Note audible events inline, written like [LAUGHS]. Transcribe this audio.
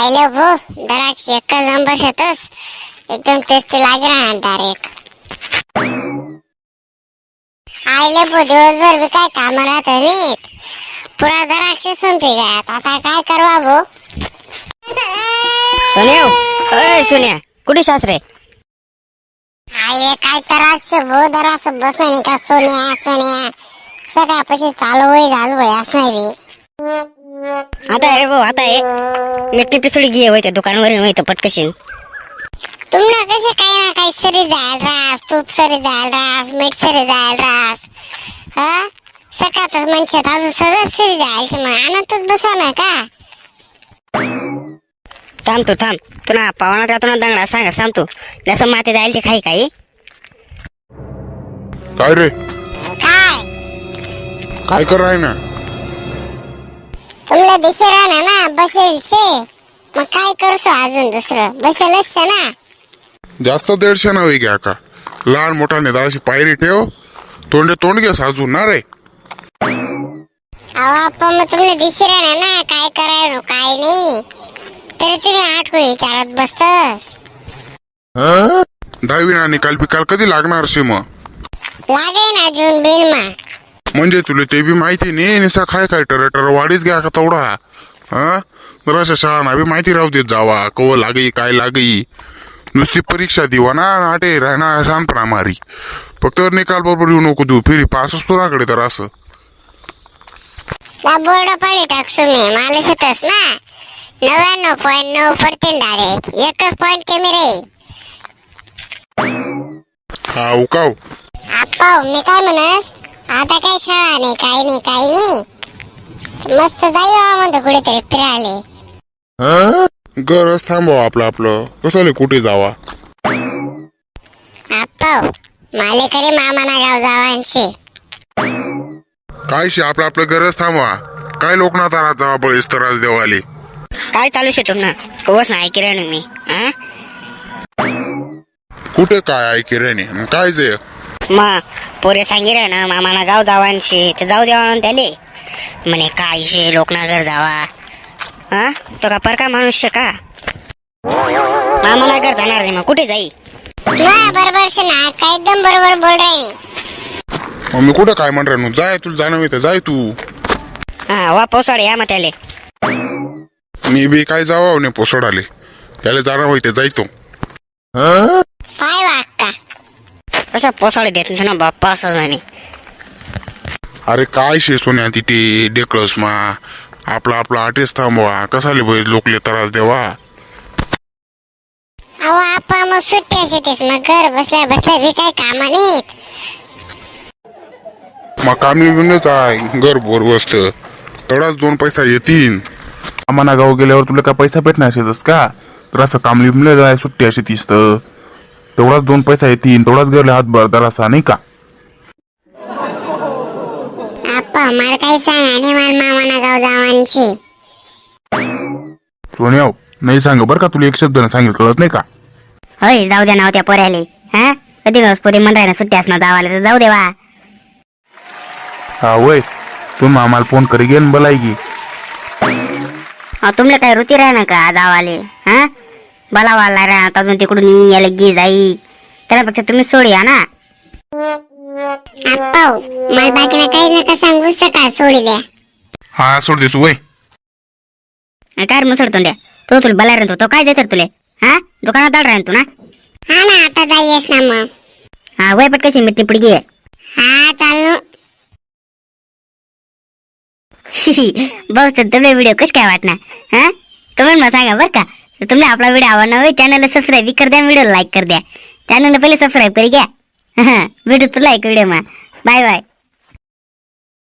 आयले भो द्राक्ष एक नंबर येतस एकदम टेस्टी लागे ना डायरेक्ट आयले भो दिवसभर बी काय काम राहत नीट पुरा द्राक्ष संपी गयात. आता काय करवा भो? सोन्या अय सोन्या कुठे सासरे आयले काय त्रास भो दरास बसणे का? सोन्या सोन्या. सकाळपाशी चालू होई घाल होई असं बी. आता आहे रे भाऊ आता आहे. मिठी पिसळी घे होय त्या दुकानावर होय तर पटकशीन. तुम्हाला कसे काही ना काही सरी जायल रास तूप सरी जायल रास मीठ सरी जायल रास हा? सकाळच म्हणशात अजून सगळं सरी जायचं मग आणतच बसा ना का? थांब तू थांब. तुला पावना त्यातून दंगडा सांगा सांग तू. जसं माती जायचे खाई काही. काय रे? काय? काय कर आहे ना तुमला दिसे राहणार ना बसेल शे. मग काय करसो अजून दुसरं? बसेलच शे ना. जास्त दीडशे नावे घ्या का? लहान मोठा निदाशी पायरी ठेव. तोंडे तोंड घे साजून ना रे. अहो आपण मग तुम्हाला दिसे राहणार ना काय करायला काय नाही. तरी तुम्ही आठवण विचारत बसतस. दहावी ना निकाल पिकाल कधी लागणार शे मग? लागे ना जून बिन मा म्हणजे तुला ते बी माहिती नाही निसा काय काय टर टर वाढीच घ्या का तेवढा? हा? जराशा शाळा बी माहिती राहू देत जावा कव लागई काय लागई नुसती परीक्षा दिवा ना आटे राहणार शहाणपणा मारी फक्त निकाल बरोबर येऊ नको देऊ फिरी पासच तुझ्याकडे तर असं. बोर्ड पाणी टाकसू मी मला ना? नव्याण्णव पॉईंट नऊ पडते डायरेक्ट एकच पॉईंट कमी रे. हा उकाव मी काय म्हणस? आता काय शाळा नाही काही नाही काही नाही. मस्त जाऊ म्हणतो कुठेतरी फिरायले. गरज थांबवा आपलं आपलं. कसं कुठे जावा? आप्पा माले करे मामाना गाव जावांशी काय शे आपलं आपलं गरज थांबवा. काय लोक ना तारा जावा बळीस त्रास देवाले? काय चालू शे तुमनं? कवच नाही ऐकी रे मी हा? कुठे काय ऐके रे ने मग काय जे? मग पोरे सांगी रे ना मामाना गाव जावानशे ते जाऊ द्यावा म्हणून त्याले. म्हणे काय शे लोकनगर जावा. हा? तो का परका माणूस शे का? मामानगर जाणार नाही मग कुठे जाई? ना बरोबर शे ना काय एकदम बरोबर बोल रहे मग मी कुठं काय म्हणणार नु जाय तुला जाणं येतं जाय तू. हा वा पोसाड या मग त्याले. मी बी काय जावा ने पोसडाले. त्याला जाणं होते जायतो. काय वागता कशा पोसाडे देत ना बाप्पा असं जाणे अरे काय शे सोन्या तिथे डेकळस मा. आपला आपला आटेच थांबवा. कसाले बैस लोकले त्रास देवा? अहो आपण मग सुट्टी शेतीस मग घर बसल्या बसल्या बी काही कामा नाहीत. मग कामी बिनच आहे घर बोर बसत तेवढाच दोन पैसा येतील आम्हाला गाव गेल्यावर तुला काय पैसा भेटणार शेतस का? तर असं काम लिमलं जाय सुट्टी अशी तीस तर. तेवढाच दोन पैसा येतील तेवढाच गेले हात भरदार असा नाही का? आप्पा मला काही सांग आणि मला मामाना गाव नाही सांग बरं का तुला एक शब्द सांगेल कळत नाही का? होय जाऊ द्या नाव त्या पोऱ्याले. हा? कधी दिवस पोरी म्हणताय ना सुट्टी असणार जावाले तर जाऊ देवा. हा वय. तू आम्हाला फोन करी गेन बोलाय की अहो, तुमले काय रुती राह ना का जावाले? हा? बला वाला रा अजून तिकडून ये, याला गी जाई त्यापेक्षा तुम्ही सोडी या ना. आप्पा मला बाकीला काही नका सांगू सकाळ सोडी द्या. हा सोड देस वय. आणि काय रे मुसड तोंड्या तो तुला बला रे तो काय देतर तुले? हा? दुकानात दाड राहन तू ना? हा ना आता जाईयस ना मग. हा वय पटकशी मिठी पुडगी हा चालू [LAUGHS] भाऊ तुम्ही व्हिडिओ कश काय वाटणार? हा? तुम्ही मला सांगा बरं का तर तुम्ही आपला व्हिडिओ आवडणार होय चॅनलला सबस्क्राईब कर द्या व्हिडिओ लाईक कर द्या चॅनलला पहिले सबस्क्राईब करी घ्या व्हिडिओ तुला लाईक व्हिडिओ मा बाय बाय